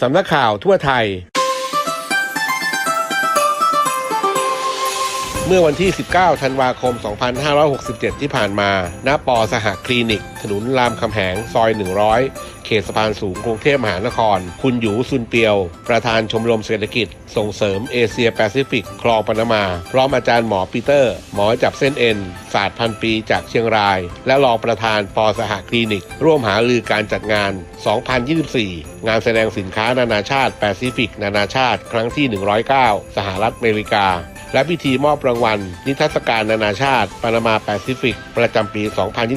สำนักข่าวทั่วไทย เมื่อวันที่ 19 ธันวาคม 2567 ที่ผ่านมา ณ ปอสหคลินิก ถนนรามคำแหง ซอย 100 เขตสะพานสูงกรุงเทพมหานคร คุณหยูซุนเปียว ประธานชมรมเศรษฐกิจ ส่งเสริมเอเชียแปซิฟิก คลองปนามา พร้อมอาจารย์หมอปีเตอร์ หมอจับเส้นเอ็น ศาสตร์พันปีจากเชียงราย และรองประธานปอสหคลินิก ร่วมหารือการจัดงาน 2024 งานแสดงสินค้านานาชาติแปซิฟิก นานาชาติ ครั้งที่ 109 สหรัฐอเมริกา และพิธีมอบรางวัล นิทรรศการนานาชาติปานามาแปซิฟิก ประจำปี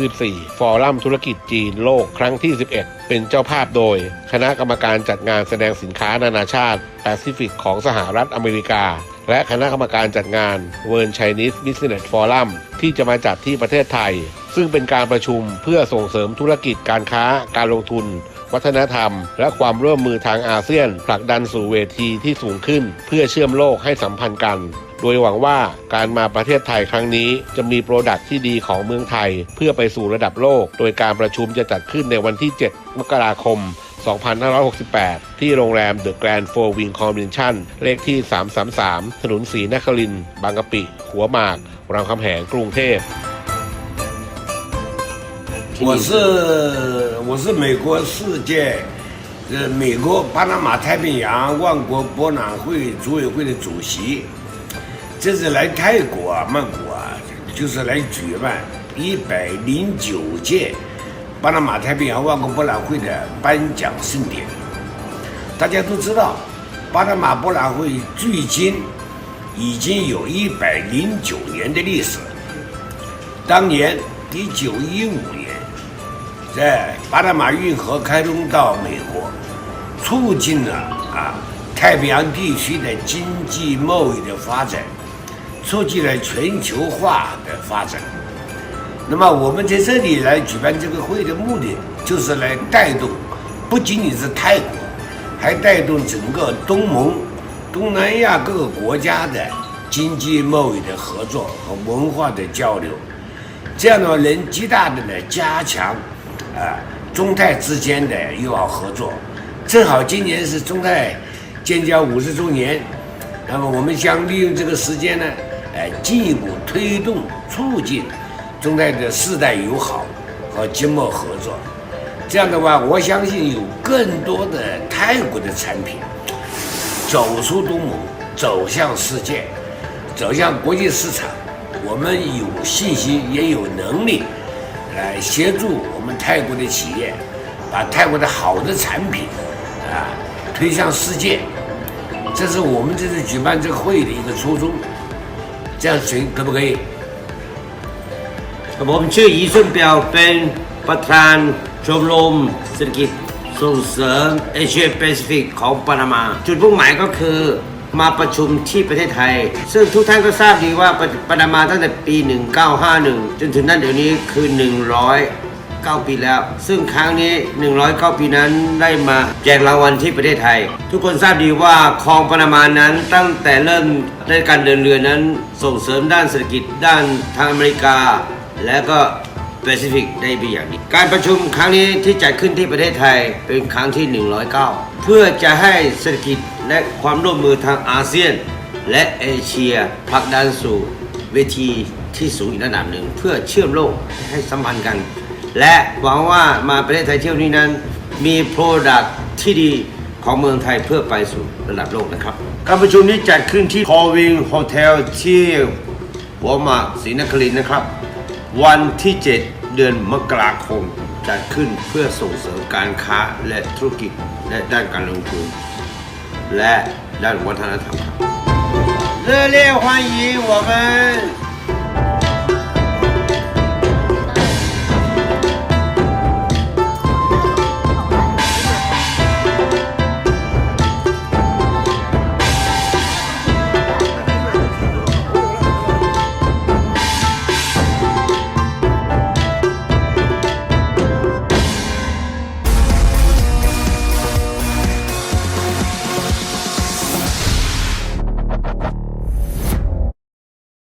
2024 ฟอรัมธุรกิจจีนโลกครั้งที่ 11 เป็นเจ้าภาพโดย คณะกรรมการจัดงานแสดงสินค้านานาชาติแปซิฟิกของสหรัฐอเมริกา และคณะกรรมการจัดงาน World Chinese Business Forum ที่จะมาจัดที่ประเทศไทย ซึ่งเป็นการประชุมเพื่อส่งเสริมธุรกิจการค้าการลงทุนวัฒนธรรม และความร่วมมือทางอาเซียนผลักดันสู่เวทีที่สูงขึ้น เพื่อเชื่อมโลกให้สัมพันธ์กัน โดยหวังว่าการมาประเทศไทยครั้งนี้ จะมีโปรดักต์ที่ดีของเมืองไทย เพื่อไปสู่ระดับโลก โดยการประชุมจะจัดขึ้นในวันที่ 7 มกราคม 2568 ที่โรงแรม The Grand Four Wing Convention เลขที่ 333 ถนนศรีนครินทร์บางกะปิ หัวหมาก รามคำแหง กรุงเทพ 我是我是美国世界呃美国巴拿马太平洋万国博览会组委会的主席， 这次来泰国啊曼谷啊，就是来举办一百零九届巴拿马太平洋万国博览会的颁奖盛典。大家都知道，巴拿马博览会距今已经有一百零九年的历史。当年一九一五年，在巴拿马运河开通到美国，促进了啊太平洋地区的经济贸易的发展，促进了全球化的发展。那么我们在这里来举办这个会的目的，就是来带动，不仅仅是泰国，还带动整个东盟、东南亚各个国家的经济贸易的合作和文化的交流。这样的话能极大的呢加强啊中泰之间的友好合作。正好今年是中泰建交五十周年，那么我们将利用这个时间呢，哎，进一步推动促进中泰的世代友好和经贸合作。这样的话，我相信有更多的泰国的产品走出东盟，走向世界，走向国际市场。我们有信心，也有能力来协助我们泰国的企业，把泰国的好的产品啊推向世界。这是我们这次举办这个会议的一个初衷。这样行可不可以？ ผมชื่อยีซุนเปียวเป็นประธานชมรมเศรษฐกิจส่งเสริมเอเชียแปซิฟิกของปานามา จุดมุ่งหมายก็คือมาประชุมที่ประเทศไทย ซึ่งทุกท่านก็ทราบดีว่าปาปานามาตั้งแต่ปี 1951 จนถึงนั้นเดี๋ยวนี้คือ 109 ปีแล้ว ซึ่งครั้งนี้ 109 ปีนั้นได้มาแจกรางวัลที่ประเทศไทย ทุกคนทราบดีว่าคลองปนามานั้นตั้งแต่เริ่มในการเดินเรือนั้น ส่งเสริมด้านเศรษฐกิจด้านทางอเมริกา และก็แปซิฟิกได้เป็นอย่างดีการประชุมครั้งนี้ที่จัดขึ้นที่ประเทศไทยเป็นครั้งที่ 109 เพื่อจะให้เศรษฐกิจและความร่วมมือทางอาเซียน และเอเชียผลักดันสู่เวทีที่สูงอีกระดับหนึ่ง เพื่อเชื่อมโลกให้สัมพันธ์กัน และหวังว่ามาประเทศไทยเที่ยวนี้นั้น มีโปรดักที่ดีของเมืองไทยเพื่อไปสู่ระดับโลกนะครับ การประชุมนี้จัดขึ้นที่คอวิงโฮเทลที่หัวหมากศรีนครินทร์นะครับ วันที่ 7 เดือนมกราคมจัดขึ้นเพื่อส่งเสริมการค้าและธุรกิจและด้านการลงทุน และด้านวัฒนธรรมครับ热烈欢迎我们